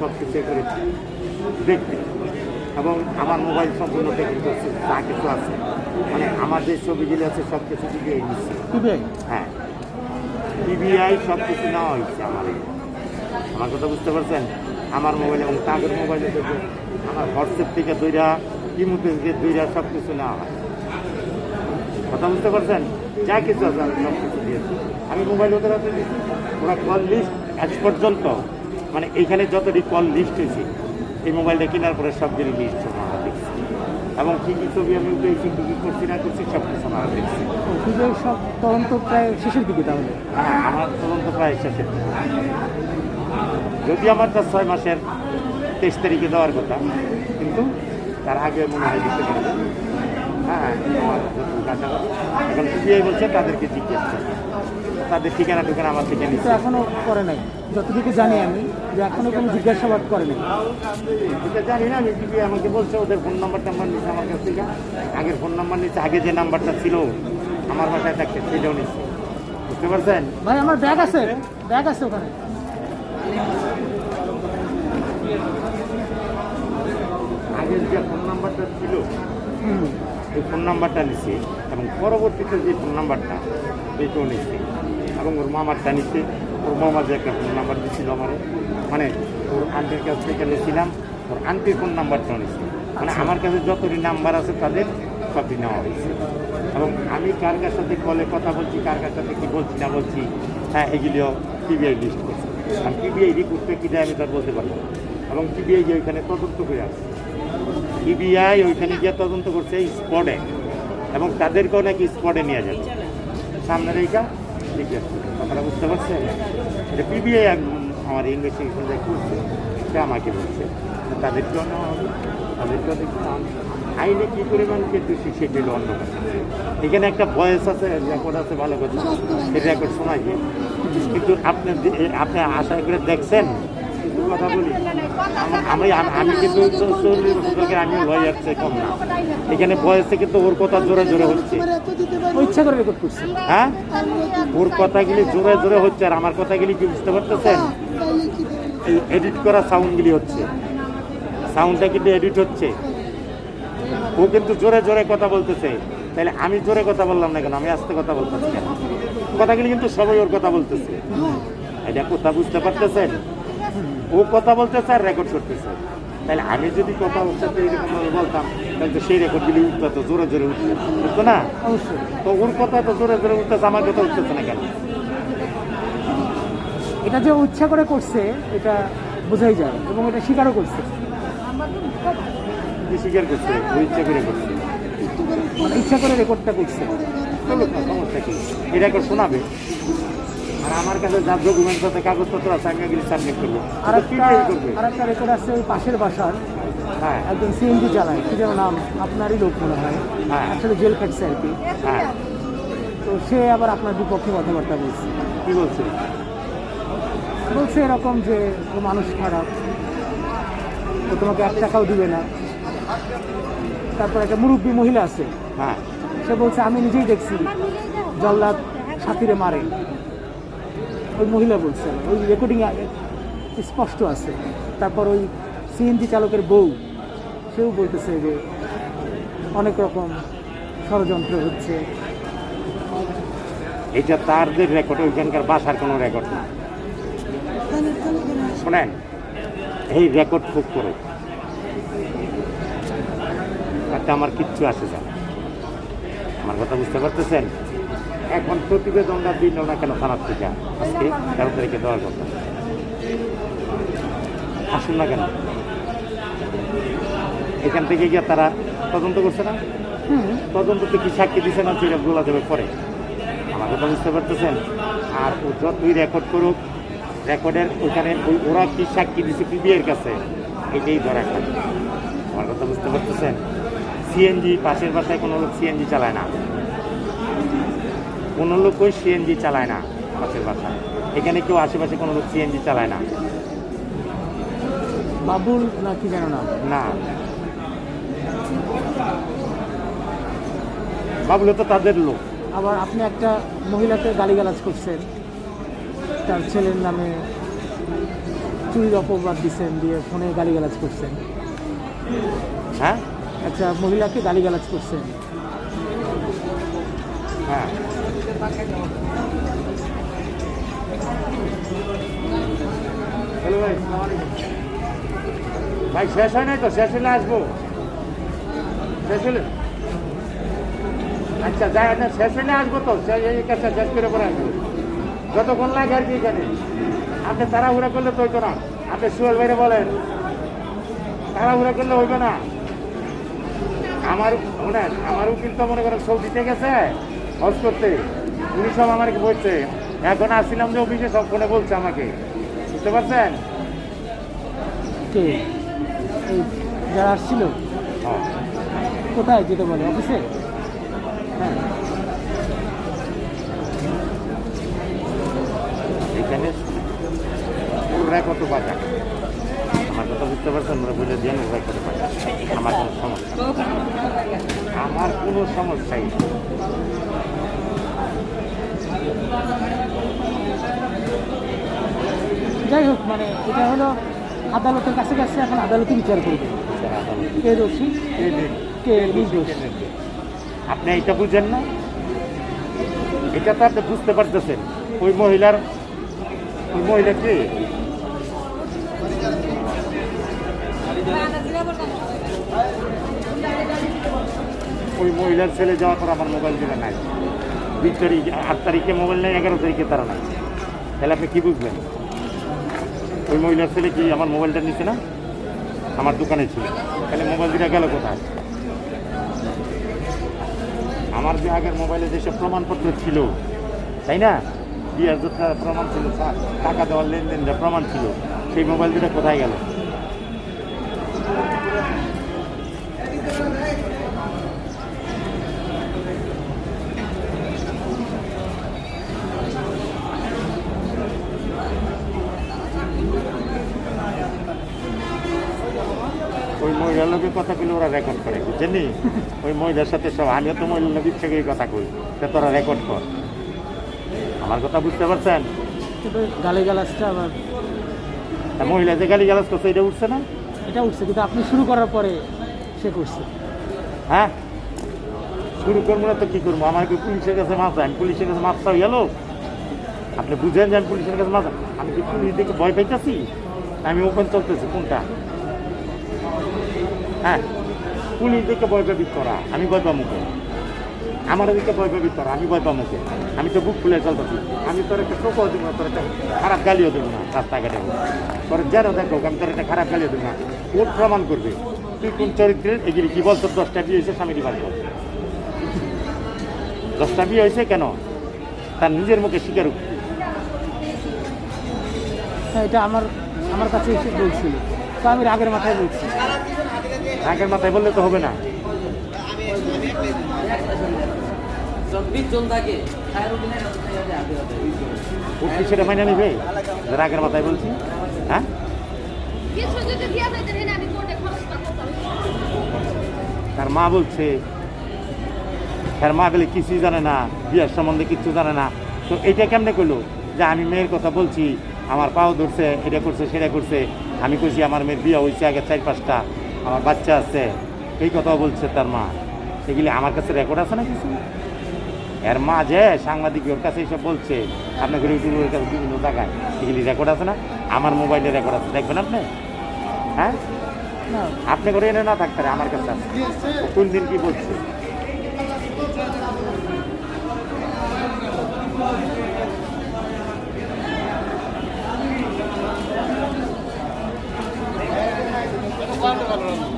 সব কিছু করেছি দেখতে এবং আমার মোবাইল সম্পূর্ণ দেখে করছে যা কিছু আছে। মানে আমার যে ছবিগুলি আছে সব কিছু দিকে নিচ্ছে। হ্যাঁ। পিবিআই সব কিছু নেওয়া হয়েছে আমার। আমার কথা বুঝতে পারছেন? আমার মোবাইল এবং তাদের মোবাইলে থেকে আমার হোয়াটসঅ্যাপ থেকে দুইটা ইমুতে থেকে দুইটা সব কিছু নেওয়া হয়। কথা বুঝতে পারছেন? যা কিছু আছে আমি সব কিছু দিয়েছি। আমি মোবাইল ওদের হাতে দিয়েছি। ওরা কল লিস্ট আজ পর্যন্ত মানে এইখানে যতটি কল লিস্ট হয়েছে এই মোবাইলটা কেনার পরে সবগুলি লিস্ট ওনারা দেখছি এবং কী কী ছবি আমি উঠেছি কী কী করছি না করছি সব কিছু ওনারা দেখছি। সব তদন্ত প্রায় শেষের দিকে তাহলে? হ্যাঁ আমার তদন্ত প্রায় শেষের দিকে। যদি আমার তার ছয় মাসের তেইশ তারিখে দেওয়ার কথা কিন্তু তার আগে মনে হয় দিতে পারবে। হ্যাঁ। এখন সিবিআই বলছে তাদেরকে জিজ্ঞেস তাদের ঠিকানা টুকানা আমার থেকে নিচ্ছে এখনও করে নাই। যতটুকু জানি আমি যে এখনও কোনো জিজ্ঞাসাবাদ করে নাই এটা জানি না সিবিআই আমাকে বলছে ওদের ফোন নাম্বার টাম্বার নিচ্ছে আমার কাছ থেকে। আগের ফোন নাম্বার নিচ্ছে আগে যে নাম্বারটা ছিল আমার বাসায় থাকতে সেটাও নিচ্ছে বুঝতে পারছেন? ভাই আমার ব্যাগ আছে। ব্যাগ আছে ওখানে। আগের যে ফোন নাম্বারটা ছিল হুম। এই ফোন নাম্বারটা নিছে এবং পরবর্তীতে যে ফোন নাম্বারটা এইটাও নিচ্ছে এবং ওর মামারটা নিচ্ছে ওর মামা যে একটা ফোন নাম্বার দিচ্ছিল আমার মানে ওর আন্টির কাছ থেকে নিয়েছিলাম ওর আন্টির ফোন নাম্বারটাও নিচ্ছে মানে আমার কাছে যতটি নাম্বার আছে তাদের সবই নেওয়া হয়েছে। এবং আমি কার কার সাথে কলে কথা বলছি কার কার সাথে কী বলছি না বলছি হ্যাঁ এগুলিও পিবিআই লিস্ট করছে। আর পিবিআই রিপোর্টটা কী দেয় আমি তার বলতে পারব এবং পিবিআই যে ওইখানে তদন্ত করে আসছে। ইবিআই ওইখানে গিয়ে তদন্ত করছে স্পটে। এবং তাদেরকেও নাকি স্পটে নিয়ে যাবে। সামনের এইটা জিজ্ঞেস করছে কথাটা বুঝতে পারছেন? এটা পিবিআই আমার ইনভেস্টিগেশন যে করছে, সে আমাকে বলছে তাদেরকেও নেওয়া হবে, তাদেরকেও দেখলাম আইনে কী পরিমাণ কিন্তু সেটা হলো অন্য কথা এখানে একটা বয়স আছে রেকর্ড আছে, ভালো কথা সেই রেকর্ড শোনাই কিন্তু আপনি আপনি আশা করে দেখছেন? কিছু কথা বলি। আমি আমি- আমি কিন্তু চ- চল্লিশ বছর থেকে ভয় যাচ্ছে কম না। এখানে বয়সে কিন্তু ওর কথা জোরে জোরে হচ্ছে। ইচ্ছা করে রেকর্ড করছে। হ্যাঁ? ওর কথাগুলি জোরে জোরে হচ্ছে আর আমার কথাগুলি কি বুঝতে পারতেছেন? এই এডিট করা সাউন্ডগুলি হচ্ছে। সাউন্ডটা কিন্তু এডিট হচ্ছে। ও কিন্তু জোরে জোরে কথা বলতেছে। তাহলে আমি জোরে কথা বললাম না কেন? আমি আস্তে কথা বলতেছি কেন? কথাগুলি কিন্তু সবাই ওর কথা বলতেছে। এটা কথা বুঝতে পারতেছেন? ও কথা বলতেছে আর রেকর্ড করতেছে তাহলে আমি যদি কথা ওর সাথে এরকম বলতাম তাহলে তো সেই রেকর্ডগুলি উঠতো তো জোরে জোরে উঠতো বুঝতো না? অবশ্যই। তো ওর কথা তো জোরে জোরে উঠতেছে আমার কথা উঠতেছে না কেন? এটা যে ইচ্ছা করে করছে এটা বোঝাই যায় এবং এটা স্বীকারও করছে। স্বীকার করছে ও ইচ্ছা করে করছে। মানে ইচ্ছা করে রেকর্ডটা করছে। সমস্যা কি? এই রেকর্ড শোনাবে। আমার কাছে যা ডকুমেন্টস আছে কাগজপত্র আছে আমি এগুলি সাবমিট করব। আর একটা আর একটা রেকর্ড আছে ওই পাশের বাসার। হ্যাঁ। একজন সিএনজি চালায় কি যেন নাম আপনারই লোক মনে হয়। হ্যাঁ। আসলে জেল খাটছে আর কি। হ্যাঁ। তো সে আবার আপনার বিপক্ষে কথাবার্তা বলছে। কি বলছে? বলছে এরকম যে ও মানুষ খারাপ। ও তোমাকে এক টাকাও দিবে না। তারপর একটা মুরব্বী মহিলা আছে। হ্যাঁ। সে বলছে আমি নিজেই দেখছি জল্লাদ সাথীরে মারে। ওই মহিলা বলছে, ওই রেকর্ডিং স্পষ্ট আছে। তারপর ওই সিএনজি চালকের বউ, সেও বলতেছে যে অনেক রকম ষড়যন্ত্র হচ্ছে। এটা তারদের রেকর্ড ওইখানকার বাসার কোনো রেকর্ড না। শোনেন, এই রেকর্ড খুব করে। তাতে আমার কিচ্ছু আসে যায় আমার কথা বুঝতে পারতেছেন? এখন প্রতিবেদনটা দিল না কেন থানার থেকে আজকে তেরো তারিখে দেওয়ার কথা। আসুন না কেন? এখান থেকে গিয়ে তারা তদন্ত করছে না? তদন্ততে কি সাক্ষী দিছে না সেটা বলা যাবে পরে। আমার কথা বুঝতে পারতেছেন। আর ও যতই রেকর্ড করুক রেকর্ডের ওখানে ওই ওরা কি সাক্ষী দিছে পিবিআইয়ের কাছে এটাই ধরা খাবে আমার কথা বুঝতে পারতেছেন? সিএনজি পাশের বাসায় কোনো লোক সিএনজি চালায় না। কোনো লোক ওই সিএনজি চালায় না পাশের বাসায় এখানে কেউ আশেপাশে কোনো লোক সিএনজি চালায় না। বাবুল না কি জানো নাম না। ভাবলে তো তাদের লোক। আবার আপনি একটা মহিলাকে গালিগালাজ করছেন। তার ছেলের নামে চুরির অপবাদ দিচ্ছেন দিয়ে ফোনে গালিগালাজ করছেন। হ্যাঁ? একটা মহিলাকে গালিগালাজ করছেন। হ্যাঁ। হ্যালো ভাই ভাই শেষ হয় নাই তো? শেষ হলে আসব। শেষ হলে আচ্ছা যাই, না, শেষ হলে আসব তো। কাজটা শেষ করে পরে আসব। যতক্ষণ লাগে আর কি এখানে। আপনি তাড়াহুড়া করলে তো হইতো না। আপনি সুয়েল ভাইরে বলেন। তাড়াহুড়া করলে হইবে না। আমার মনে আমার উকিল তো মনে করেন সৌদিতে গেছে, হজ করতে। উনি সব আমাকে বলছে এখন আসছিলাম যে অফিসে সব ফোনে বলছে আমাকে। বুঝতে পারছেন? কে? যারা আসছিল? হ্যাঁ। কোথায় যেতে বলে? অফিসে? হ্যাঁ। এখানে ওরা কত বাজা? আমার কথা বুঝতে পারছেন? ওরা বলে দিয়ে ওরা কত বাজা। আমার কোনো সমস্যা আমার কোনো সমস্যাই নেই। যাই হোক মানে এটা হলো আদালতের কাছে কাছে এখন আদালতে বিচার করবে। কে দোষী? কে নির্দোষ? আপনি এটা বুঝেন না? এটা তো আপনি বুঝতে পারতেছেন। ওই মহিলার, ওই মহিলা কে? ওই মহিলার ছেলে যাওয়ার পর আমার মোবাইল দিলে নাই। দুই তারিখ, আট তারিখে মোবাইল নেই, এগারো তারিখে তারা নাই। তাহলে আপনি কি বুঝবেন? ওই মহিলার ছেলে কি আমার মোবাইলটা নিচ্ছে না? আমার দোকানে ছিল। তাহলে মোবাইল দিটা গেল কোথায়? আমার যে আগের মোবাইলে যেসব প্রমাণপত্র ছিল, তাই না? বিয়ার যা প্রমাণ ছিল টাকা দেওয়ার লেনদেন যা প্রমাণ ছিল, সেই মোবাইল দুটা কোথায় গেল? ওই মহিলার লোকের কথা গুলো ওরা রেকর্ড করে। বুঝছেন ওই মহিলার সাথে সব আমিও তো মহিলার লোকের থেকে কথা কই তা তোরা রেকর্ড কর। আমার কথা বুঝতে পারছেন? গালিগালাজটা আবার মহিলা যে গালি গালাজ করছে এটা উঠছে না? এটা উঠছে কিন্তু আপনি শুরু করার পরে সে করছে। হ্যাঁ? শুরু করব না তো কি করব? আমাকে পুলিশের কাছে মাছ আমি পুলিশের কাছে মাছ হয়ে গেল আপনি বুঝেন যে আমি পুলিশের কাছে মাছ আমি কি পুলিশ দেখে ভয় পাইতেছি? আমি ওপেন চলতেছি কোনটা? পুলিশ দেখে ভয় পাবি করা। আমি ভয় পাবো মুখে আমার দিকে পাবি করা। আমি ভয় পাবো মুখে আমি তো বুক খুলে চলতেছি। আমি তোর একটা টোকাও দেবো না, তোর একটা খারাপ গালিও দেবো না রাস্তাঘাটে। তোর যারা দেখো, আমি তোর একটা খারাপ গালিও দেবো না। কোর্ট প্রমাণ করবে? তুই কোন চরিত্রের? এগুলি কি বলতো? দশটা বিয়ে হয়েছে, স্বামীর বাড়ি। দশটা বিয়ে হয়েছে কেন? তার নিজের মুখে স্বীকার এটা আমার আমার কাছে এসে বলছিল। তো আমি রাগের মাথায় বলছি। আগের মাথায় বললে তো হবে না। কি সেটা মাইনে নিবে? যে রাগের মাথায় বলছি হ্যাঁ? তার মা বলছে তার মা বলে কিছুই জানে না বিয়ের সম্বন্ধে কিছু জানে না। তো এটা কেমনে করল? যে আমি মেয়ের কথা বলছি আমার পাও ধরছে এটা করছে সেটা করছে। আমি কইছি আমার মেয়ের বিয়ে হয়েছে আগে চার পাঁচটা। আমার বাচ্চা আছে এই কথা বলছে তার মা। সেগুলি আমার কাছে রেকর্ড আছে না কিছু? এর মা যে সাংবাদিক ওর কাছে এইসব বলছে। আপনাকে ইউটিউবের কাছে বিভিন্ন জায়গায়। এগুলি রেকর্ড আছে না? আমার মোবাইলে রেকর্ড আছে। দেখবেন আপনি? হ্যাঁ? আপনি করে এনে না থাকতে আমার কাছে আছে। কোন দিন কি বলছে? অসাধারণ